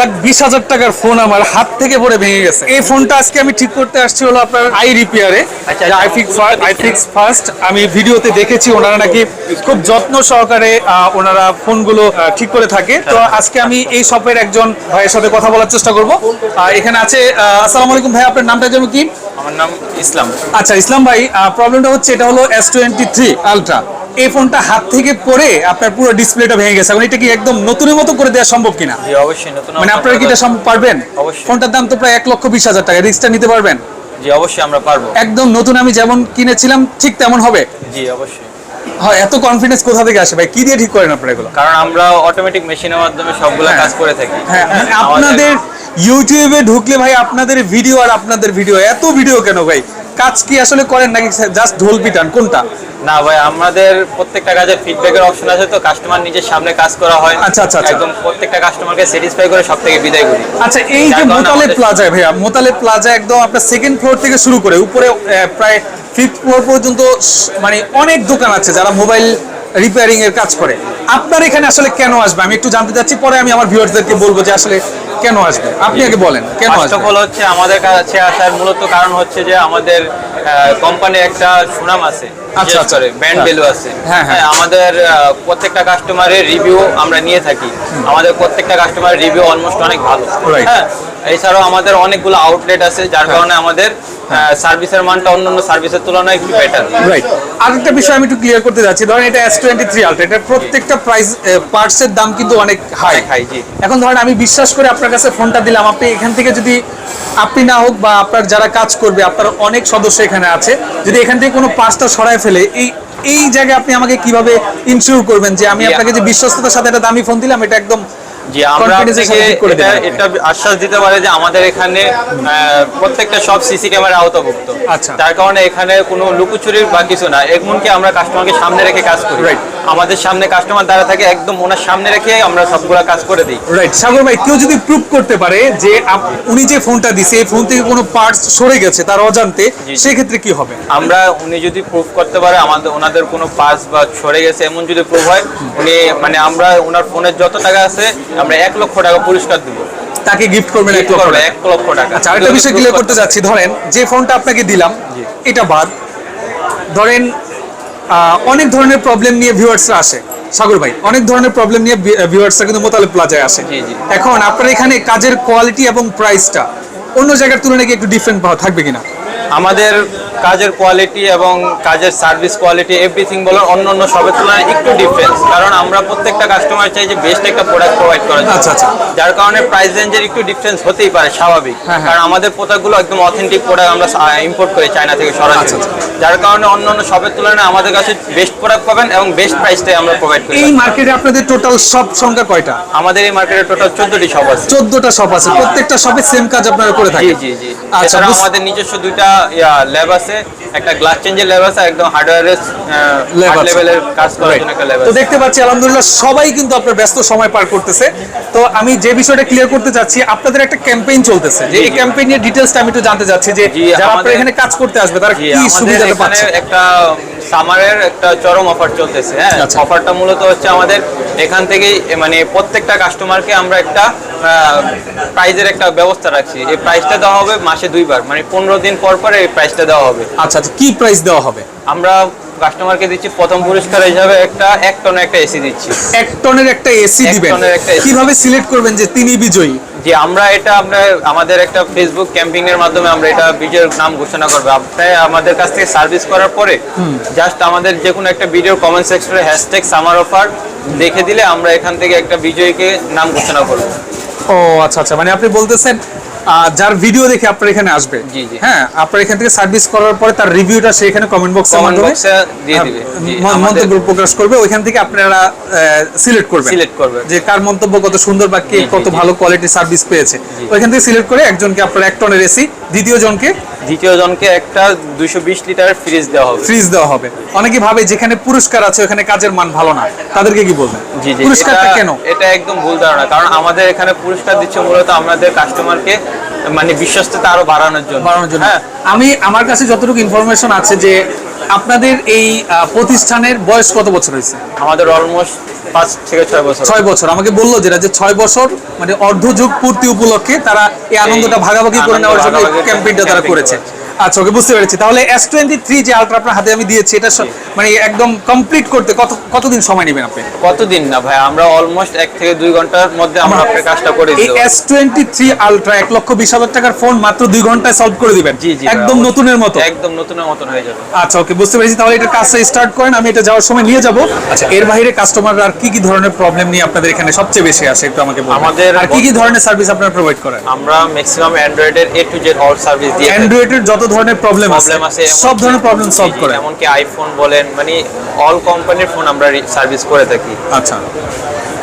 লাখ বিশ হাজার টাকার ফোন আমার হাত থেকে পড়ে ভেঙে গেছে। এই ফোনটা আজকে আমি ঠিক করতে আসছি হলো আপনার আই রিপেয়ারে আই ফিক্স ফার্স্ট আমি ভিডিওতে দেখেছি ওনারা নাকি খুব যত্ন সহকারে ওনারা ফোনগুলো ঠিক করে থাকে। তো আজকে আমি এই শপের একজন ভাইয়ের সাথে কথা বলার চেষ্টা করব। এখানে আছে আসসালামু আলাইকুম ভাই আপনার নামটা যেন কি? আমার নাম ইসলাম। আচ্ছা ইসলাম ভাই প্রবলেমটা হচ্ছে এটা হলো এস টোয়েন্টি থ্রি আলট্রা এই ফোনটা হাত থেকে পড়ে আপনার পুরো ডিসপ্লেটা ভেঙে গেছে। এখন এটা কি একদম নতুনের মতো করে দেওয়া সম্ভব কিনা? জি অবশ্যই নতুন মানে আপনারা কি এটা সম্ভব পারবেন? অবশ্যই। ফোনটার দাম তো প্রায় এক লক্ষ বিশ হাজার টাকা। রিক্সটা নিতে পারবেন? জি অবশ্যই আমরা পারব। একদম নতুন আমি যেমন কিনেছিলাম ঠিক তেমন হবে। জি অবশ্যই। হয় এত কনফিডেন্স কোথা থেকে আসে ভাই? কি দিয়ে ঠিক করেন আপনারা এগুলো? কারণ আমরা অটোমেটিক মেশিনের মাধ্যমে সবগুলো হ্যাঁ। কাজ করে থাকি। হ্যাঁ আপনাদের ইউটিউবে ঢুকলে ভাই আপনাদের ভিডিও আর আপনাদের ভিডিও এত ভিডিও কেন ভাই? কাজ কি আসলে করেন নাকি জাস্ট ঢোল পিটান? কোনটা? না ভাই আমাদের প্রত্যেকটা কাজের ফিডব্যাকের অপশন আছে তো কাস্টমার নিজের সামনে কাজ করা হয়। আচ্ছা, আচ্ছা, আচ্ছা। একদম প্রত্যেকটা কাস্টমারকে স্যাটিসফাই করে সব থেকে বিদায় করি। আচ্ছা এই যে মোতালে প্লাজায় ভাইয়া মোতালে প্লাজা একদম আপনার সেকেন্ড ফ্লোর থেকে শুরু করে উপরে প্রায় ফিফথ ফ্লোর পর্যন্ত মানে অনেক দোকান আছে যারা মোবাইল রিপেয়ারিং এর কাজ করে। আপনার এখানে আসলে কেন আসবে? আমি একটু জানতে চাচ্ছি পরে আমি আমার ভিউয়ারদেরকে বলব যে আসলে কেন আসবে? আপনি আগে বলেন কেন আসবে? হচ্ছে আমাদের কাছে আসার মূলত কারণ হচ্ছে যে আমাদের কোম্পানি একটা সুনাম আছে আচ্ছা, আচ্ছা। ব্র্যান্ড হ্যাঁ। ভ্যালু আছে। হ্যাঁ, হ্যাঁ। আমাদের প্রত্যেকটা কাস্টমারের রিভিউ আমরা নিয়ে থাকি। আমাদের প্রত্যেকটা কাস্টমারের রিভিউ অলমোস্ট অনেক ভালো। হ্যাঁ এছাড়াও আমাদের অনেকগুলো আউটলেট আছে যার হ্যাঁ। কারণে আমাদের সার্ভিসের মানটা অন্যান্য সার্ভিসের তুলনায় একটু বেটার রাইট আরেকটা বিষয় আমি একটু ক্লিয়ার করতে যাচ্ছি। ধরেন এটা এস টোয়েন্টি থ্রি আলট্রা এটা প্রত্যেকটা প্রাইস পার্টসের দাম কিন্তু অনেক হাই হাই জি। এখন ধরেন আমি বিশ্বাস করে আপনার কাছে ফোনটা দিলাম। আপনি এখান থেকে যদি আপনি না হোক বা আপনার যারা কাজ করবে আপনার অনেক সদস্য এখানে আছে যদি এখান থেকে কোনো পাঁচটা সরায় ফেলে এই এই জায়গায় আপনি আমাকে কীভাবে ইনশিওর করবেন যে আমি আপনাকে যে বিশ্বস্ততার সাথে একটা দামি ফোন দিলাম এটা একদম জি আমরা এটা এটা আশ্বাস দিতে পারে যে আমাদের এখানে আহ, প্রত্যেকটা সব সিসি ক্যামেরা আওতাভুক্ত আচ্ছা। তার কারণে এখানে কোনো লুকোচুরির বা কিছু না এমনকি আমরা কাস্টমারকে সামনে রেখে কাজ করি Right. আমাদের সামনে কাস্টমার দাঁড়া থাকে একদম ওনার সামনে রেখে আমরা সবগুলা কাজ করে দিই। রাইট সাগর ভাই কেউ যদি প্রুভ করতে পারে যে উনি যে ফোনটা দিছে এই ফোন থেকে কোনো পার্টস সরে গেছে তার অজান্তে। সেক্ষেত্রে কি হবে? আমরা উনি যদি প্রুফ করতে পারে আমাদের ওনাদের কোনো পাস বা সরে গেছে এমন যদি প্রুফ হয় উনি মানে আমরা ওনার ফোনের যত টাকা আছে আমরা এক লক্ষ টাকা পুরস্কার দিব। তাকে গিফট করবেন এক লক্ষ টাকা। এক লক্ষ টাকা। আচ্ছা আরেকটা বিষয় ক্লিয়ার করতে যাচ্ছি। ধরেন যে ফোনটা আপনাকে দিলাম এটা বাদ। ধরেন অনেক ধরনের প্রবলেম নিয়ে ভিউয়ার্সরা আসে। সাগর ভাই অনেক ধরনের প্রবলেম নিয়ে ভিউয়ার্সরা কিন্তু মোতালে প্লাজায় আসে। এখন আপনার এখানে কাজের কোয়ালিটি এবং প্রাইসটা অন্য জায়গার তুলনায় কি একটু ডিফারেন্ট থাকবে কিনা? আমাদের কাজের কোয়ালিটি এবং কাজের সার্ভিস কোয়ালিটি এভরিথিং বলো অন্য অন্য সবের তুলনায় একটু ডিফারেন্স কারণ আমরা প্রত্যেকটা কাস্টমার চাই যে বেস্ট একটা প্রোডাক্ট প্রোভাইড জন্য। আচ্ছা, আচ্ছা। যার কারণে প্রাইস রেঞ্জের একটু ডিফারেন্স হতেই পারে স্বাভাবিক। হ্যাঁ, হ্যাঁ। কারণ আমাদের প্রোডাক্টগুলো একদম অথেন্টিক প্রোডাক্ট আমরা ইম্পোর্ট করি চায়না থেকে আচ্ছা, সরাসরি। আচ্ছা। যার কারণে অন্য অন্য সবের তুলনায় আমাদের কাছে বেস্ট প্রোডাক্ট পাবেন এবং বেস্ট প্রাইসটাই আমরা প্রোভাইড করি এই মার্কেটে আপনাদের টোটাল শপ সংখ্যা কয়টা? আমাদের এই মার্কেটে টোটাল চোদ্দটি শপ আছে। চোদ্দটা শপ আছে। প্রত্যেকটা শপে সেম কাজ আপনারা করে থাকেন। জি জি আচ্ছা আমাদের নিজস্ব দুইটা ল্যাব আছে একটা গ্লাস চেঞ্জের আছে একদম হার্ডওয়্যারের লেভেলের কাজ করার জন্য একটা তো দেখতে পাচ্ছি আলহামদুলিল্লাহ সবাই কিন্তু আপনার ব্যস্ত সময় পার করতেছে। তো আমি যে বিষয়টা ক্লিয়ার করতে চাচ্ছি আপনাদের একটা ক্যাম্পেইন চলতেছে। যে এই। ক্যাম্পেইনের ডিটেইলসটা আমি একটু জানতে চাচ্ছি যে যারা আপনারা এখানে কাজ করতে আসবে তারা কি সুবিধা পাচ্ছে? একটা সামারের একটা চরম অফার চলতেছে হ্যাঁ? আচ্ছা। অফারটা মূলত হচ্ছে আমাদের এখান থেকেই মানে প্রত্যেকটা কাস্টমারকে আমরা একটা প্রাইজের একটা ব্যবস্থা রাখছি। এই প্রাইসটা দেওয়া হবে মাসে দুইবার মানে পনেরো দিন পর পর এই প্রাইসটা দেওয়া হবে। আচ্ছা আচ্ছা কি প্রাইস দেওয়া হবে? আমরা কাস্টমারকে দিচ্ছি প্রথম পুরস্কার হিসাবে একটা এক টনের একটা এসি দিচ্ছি। এক টনের একটা এসি দিবেন। একটা কীভাবে সিলেক্ট করবেন যে তিনি বিজয়ী? যে আমরা এটা আমরা আমাদের একটা ফেসবুক ক্যাম্পিং এর মাধ্যমে আমরা এটা ভিডিওর নাম ঘোষণা করব। আপনি আমাদের কাছ থেকে সার্ভিস করার পরে জাস্ট আমাদের যে কোনো একটা ভিডিওর কমেন্ট সেকশনে হ্যাশট্যাগ সামার অফার দেখে দিলে আমরা এখান থেকে একটা বিজয়ীকে নাম ঘোষণা করব। ও আচ্ছা আচ্ছা। মানে আপনি বলতেছেন যার ভিডিও দেখে আপনার এখানে আসবে। হ্যাঁ আপনার এখান থেকে সার্ভিস করার পরে তার রিভিউটা সে এখানে কমেন্ট বক্স আমাদের মন্তব্য প্রকাশ করবে ওইখান থেকে আপনারা সিলেক্ট করবে সিলেক্ট করবে। যে কার মন্তব্য কত সুন্দর বা কে কত ভালো কোয়ালিটি সার্ভিস পেয়েছে। ওইখান থেকে সিলেক্ট করে একজনকে আপনার এক টনের এসি দ্বিতীয় জনকে দ্বিতীয় জনকে একটা দুইশো বিশ লিটারের ফ্রিজ দেওয়া হবে। ফ্রিজ দেওয়া হবে। অনেকে ভাবে যেখানে পুরস্কার আছে ওখানে কাজের মান ভালো না। তাদেরকে কি বলবেন? জি জি পুরস্কারটা কেন? এটা একদম ভুল ধারণা। কারণ আমাদের এখানে পুরস্কার দিচ্ছে মূলত আমাদের কাস্টমারকে মানে বিশ্বস্ততা আরও বাড়ানোর জন্য। বাড়ানোর জন্য। হ্যাঁ। আমি আমার কাছে যতটুকু ইনফরমেশন আছে যে আপনাদের এই প্রতিষ্ঠানের বয়স কত বছর হয়েছে? আমাদের অলমোস্ট পাঁচ থেকে ছয় বছর। ছয় বছর। আমাকে বলল যেটা যে ছয় বছর মানে অর্ধ যুগ পূর্তি উপলক্ষে তারা এই আনন্দটা ভাগাভাগি করে নেওয়ার জন্য ক্যাম্পেইনটা তারা করেছে। আচ্ছা ওকে বুঝতে পেরেছি। তাহলে এস টোয়েন্টি থ্রি যে আলট্রা আপনার হাতে আমি দিয়েছি এটা মানে একদম কমপ্লিট করতে কত কতদিন সময় নেবেন আপনি? কতদিন না ভাই? আমরা অলমোস্ট এক থেকে দুই ঘণ্টার মধ্যে আমরা আপনার কাজটা করে এই এস টোয়েন্টি থ্রি আলট্রা এক লক্ষ বিশ হাজার টাকার ফোন মাত্র দুই ঘন্টায় সলভ করে দিবেন। জি জি একদম নতুনের মতো। একদম নতুনের মতন হয়ে যাবে। আচ্ছা ওকে বুঝতে পেরেছি। তাহলে এটা কাজটা স্টার্ট করেন আমি এটা যাওয়ার সময় নিয়ে যাব। আচ্ছা। এর বাইরে কাস্টমাররা আর কি কি ধরনের প্রবলেম নিয়ে আপনাদের এখানে সবচেয়ে বেশি আসে একটু আমাকে বলুন আমাদের- আর কি কি ধরনের সার্ভিস আপনারা প্রোভাইড করেন? আমরা maximum অ্যান্ড্রয়েডের A to Z all service দিয়ে অ্যান্ড্রয়েডের যত ধরনের প্রবলেম আছে সব ধরনের প্রবলেম সলভ করে। এমনকি আইফোন বলেন মানে অল কোম্পানির ফোন আমরা সার্ভিস করে থাকি। আচ্ছা।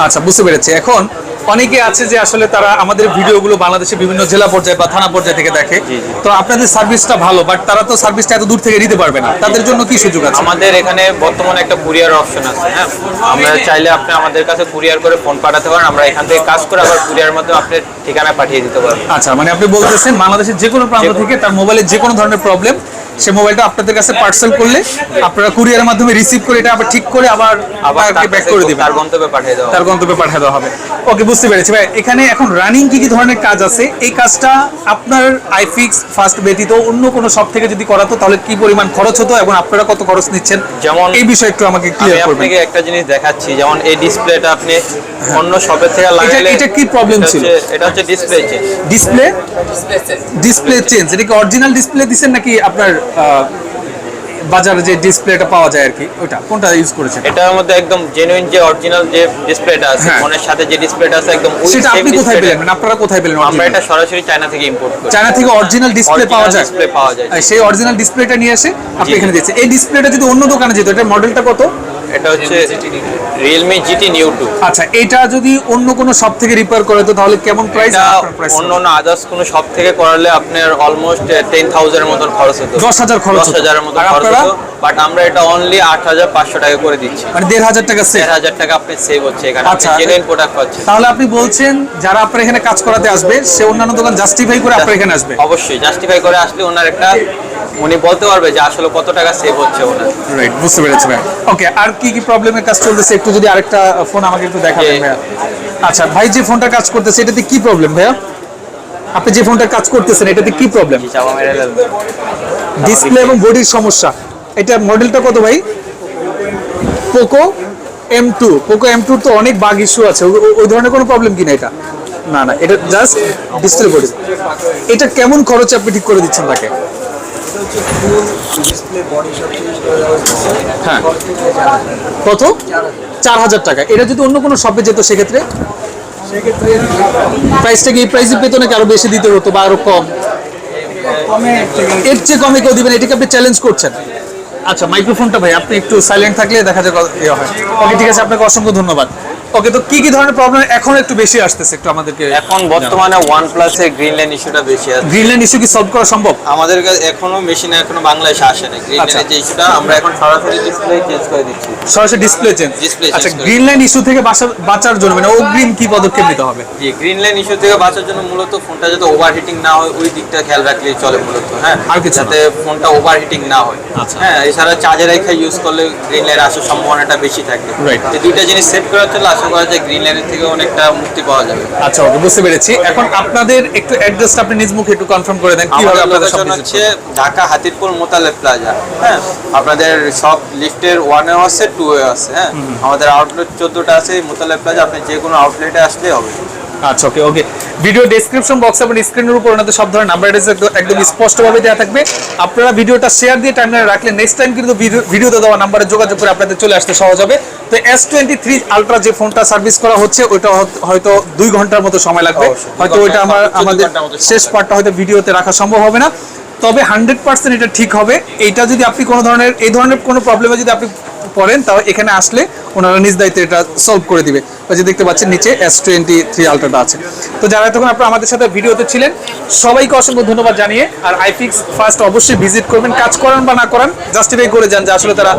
আচ্ছা বুঝতে পেরেছি। এখন অনেকে আছে যে আসলে তারা আমাদের ভিডিওগুলো বাংলাদেশের বিভিন্ন জেলা পর্যায়ে বা থানা পর্যায়ে থেকে দেখে। তো আপনাদের সার্ভিসটা ভালো বাট তারা তো সার্ভিসটা এত দূর থেকে নিতে পারবে না। তাদের জন্য কি সুযোগ আছে? আমাদের এখানে বর্তমানে একটা কুরিয়ার অপশন আছে হ্যাঁ? আমরা চাইলে আপনি আমাদের কাছে কুরিয়ার করে ফোন পাঠাতে পারেন আমরা এখান থেকে কাজ করে আবার কুরিয়ার মাধ্যমে আপনার ঠিকানা পাঠিয়ে দিতে পারব আচ্ছা মানে আপনি বলতেছেন বাংলাদেশের যে কোনো প্রান্ত থেকে তার মোবাইলের যে কোনো ধরনের প্রবলেম সে মোবাইলটা আপনাদের কাছে পার্সেল করলে আপনারা কুরিয়ারের মাধ্যমে রিসিভ করে এটা আবার ঠিক করে আবার আবার তার ব্যাক করে দিবেন। তার গন্তব্যে পাঠিয়ে দেওয়া তার গন্তব্যে পাঠিয়ে দেওয়া হবে। ওকে বুঝতে পেরেছি ভাই। এখানে এখন রানিং কি কি ধরনের কাজ আছে? এই কাজটা আপনার আইফিক্স ফার্স্ট ব্যতীত অন্য কোনো সব থেকে যদি করাতো তাহলে কি পরিমাণ খরচ হতো এবং আপনারা কত খরচ নিচ্ছেন? যেমন- এই বিষয়ে একটু আমাকে আমি ক্লিয়ার করবেন। আপনাকে একটা জিনিস দেখাচ্ছি যেমন এই ডিসপ্লেটা আপনি অন্য শপের থেকে লাগাইলে এটা কি প্রবলেম ছিল? এটা হচ্ছে display change display display change এটা কি অরিজিনাল ডিসপ্লে দিচ্ছেন নাকি আপনার uh, বাজারে যে ডিসপ্লেটা পাওয়া যায় আর কি ওটা কোনটা ইউজ করেছেন? এটার মধ্যে একদম জেনুইন যে অরিজিনাল যে ডিসপ্লেটা আছে হ্যাঁ। ফোনের সাথে যে ডিসপ্লেটা আছে একদম ওই সেটা আপনি কোথায় পেলেন? মানে আপনারা কোথায় পেলেন আমরা এটা সরাসরি চায়না থেকে ইম্পোর্ট করি। চায়না থেকে অরিজিনাল ডিসপ্লে পাওয়া যায়। display পাওয়া যায়। সেই অরিজিনাল ডিসপ্লেটা নিয়ে এসে আপনি এখানে দিচ্ছেন। এই ডিসপ্লেটা যদি অন্য দোকানে যেত এটার মডেলটা কত? এটা হচ্ছে রিয়েলমি জিটি নিউ টু আচ্ছা এটা যদি অন্য কোনো শপ থেকে রিপেয়ার করে তো তাহলে কেমন প্রাইস এটা অন্য অন্য আদার্স কোনো শপ থেকে করালে আপনার অলমোস্ট টেন থাউজেন্ডের মতন খরচ হতো। দশ হাজার খরচ দশ হতো। হাজারের মতো খরচ আপনারা? বাট আমরা এটা অনলি আট হাজার পাঁচশো টাকা করে দিচ্ছি। মানে দেড় হাজার টাকা সেট দেড় হাজার টাকা আপনি সেভ হচ্ছে এখানে। আচ্ছা। জেনুইন প্রোডাক্ট পাচ্ছেন। তাহলে আপনি বলছেন যারা আপনার এখানে কাজ করাতে আসবে সে অন্যান্য দোকান জাস্টিফাই করে আপনার এখানে আসবে। অবশ্যই জাস্টিফাই করে আসলে ওনার একটা উনি বলতে পারবে যে আসলে কত টাকা সেভ হচ্ছে ওনার। রাইট বুঝতে পেরেছি ভাই। ওকে আর কি কি প্রবলেমের কাজ চলতেছে? একটু যদি আরেকটা ফোন আমাকে একটু দেখাবেন জি। ভাইয়া। আচ্ছা ভাই যে ফোনটা কাজ করতেছে এটাতে কি প্রবলেম ভাইয়া? আপনি যে ফোনটা কাজ করতেছেন এটাতে কি প্রবলেম। ডিসপ্লে এবং বডির সমস্যা। এটা মডেলটা কত ভাই? Poco M two Poco M টুর তো অনেক বাগ ইস্যু আছে। ওই ধরনের কোনো প্রবলেম কিনা এটা? না না এটা জাস্ট ডিসপ্লে বডি এটা কেমন খরচে আপনি ঠিক করে দিচ্ছেন তাকে? হ্যাঁ। কত? চার হাজার টাকা। এটা যদি অন্য কোনো শপে যেত সেক্ষেত্রে? প্রাইসটা কি? এই প্রাইসে পেতো নাকি আরও বেশি দিতে হতো বা আরও কম? কমে এর চেয়ে কমে কেউ দিবেন এটাকে আপনি চ্যালেঞ্জ করছেন। আচ্ছা মাইক্রোফোনটা ভাই আপনি একটু সাইলেন্ট থাকলে দেখা যায় ইয়ে হয়। ওকে ঠিক আছে আপনাকে অসংখ্য ধন্যবাদ। ওকে তো কি কি ধরনের প্রবলেম এখন একটু বেশি আসতেছে একটু আমাদেরকে এখন বর্তমানে ওয়ান প্লাসে গ্রিন লাইন ইস্যুটা বেশি আছে। গ্রিনল্যান্ড ইস্যু কি সলভ করা সম্ভব? আমাদের কাছে এখনও মেশিনে এখনও বাংলাদেশে আসে না গ্রিন। লাইনের যে ইস্যুটা আমরা এখন সরাসরি ডিসপ্লে চেঞ্জ করে দিচ্ছি। সরাসরি ডিসপ্লে চেঞ্জ আচ্ছা করে। গ্রিনল্যান্ড ইস্যু থেকে বাঁচার জন্য মানে অগ্রিম কি পদক্ষেপ নিতে হবে? জি গ্রিন লাইন ইস্যু থেকে বাঁচার জন্য মূলত ফোনটা যাতে ওভারহিটিং না হয় ওই দিকটা খেয়াল রাখলেই চলে মূলত হ্যাঁ? আর কিছু যাতে ফোনটা ওভারহিটিং না হয়। আচ্ছা। হ্যাঁ এছাড়া চার্জে রেখে ইউজ করলে গ্রিন লাইন আসার সম্ভাবনাটা বেশি থাকে। Right. এই দুইটা জিনিস সেভ করার জন্য আশা করা যায় গ্রিন লাইনের থেকে অনেকটা মুক্তি পাওয়া যাবে। আচ্ছা ওকে বুঝতে পেরেছি। এখন আপনাদের একটু অ্যাড্রেসটা আপনি নিজ মুখে একটু কনফার্ম করে দেন কীভাবে আপনাদের সব হচ্ছে ঢাকা হাতিরপুল মোতালেব প্লাজা হ্যাঁ? আপনাদের সব লিফটের ওয়ানে আছে টু এ আছে হ্যাঁ? আমাদের আউটলেট চোদ্দটা আছে মোতালেব প্লাজা আপনি যে কোনো আউটলেটে আসলেই হবে। আচ্ছা okay okay video description box এবং স্ক্রিনের উপর ওনাদের সব ধরনের নাম্বার অ্যাড্রেস একদম স্পষ্টভাবে দেওয়া থাকবে। আপনারা ভিডিওটা শেয়ার দিয়ে টাইমলাইনে রাখলে নেক্সট টাইম কিন্তু ভিডিও ভিডিওতে দেওয়া নাম্বারে যোগাযোগ করে আপনাদের চলে আসতে সহজ হবে। তো এস টোয়েন্টি থ্রি আলট্রা যে ফোনটা সার্ভিস করা হচ্ছে ওইটা হয়তো- দুই ঘণ্টার মতো সময় লাগবে। হয়তো ওইটা আমার আমাদের শেষ পার্টটা হয়তো ভিডিওতে রাখা সম্ভব হবে না। তবে হান্ড্রেড পার্সেন্ট এটা ঠিক হবে। এইটা যদি আপনি কোনো ধরনের এই ধরনের কোনো প্রবলেমে যদি আপনি পড়েন, তাও এখানে আসলে ওনারা নিজ দায়িত্বে এটা সলভ করে দিবে। ওই যে দেখতে পাচ্ছেন নিচে এস টোয়েন্টি থ্রি আলট্রাটা আছে। তো যারা এতক্ষণ আপনারা আমাদের সাথে ভিডিওতে ছিলেন, সবাইকে অসংখ্য ধন্যবাদ জানিয়ে, আর আইফিক্স ফার্স্ট অবশ্যই ভিজিট করবেন, কাজ করান বা না করান জাস্টিফাই করে যান যে আসলে তারা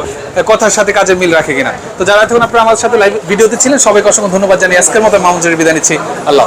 কথার সাথে কাজের মিল রাখে কিনা। তো যারা এতক্ষণ আপনারা আমাদের সাথে লাইভ ভিডিওতে ছিলেন, সবাইকে অসংখ্য ধন্যবাদ জানিয়ে আজকের মতো মামুজের বিদায় নিচ্ছি। আল্লাহ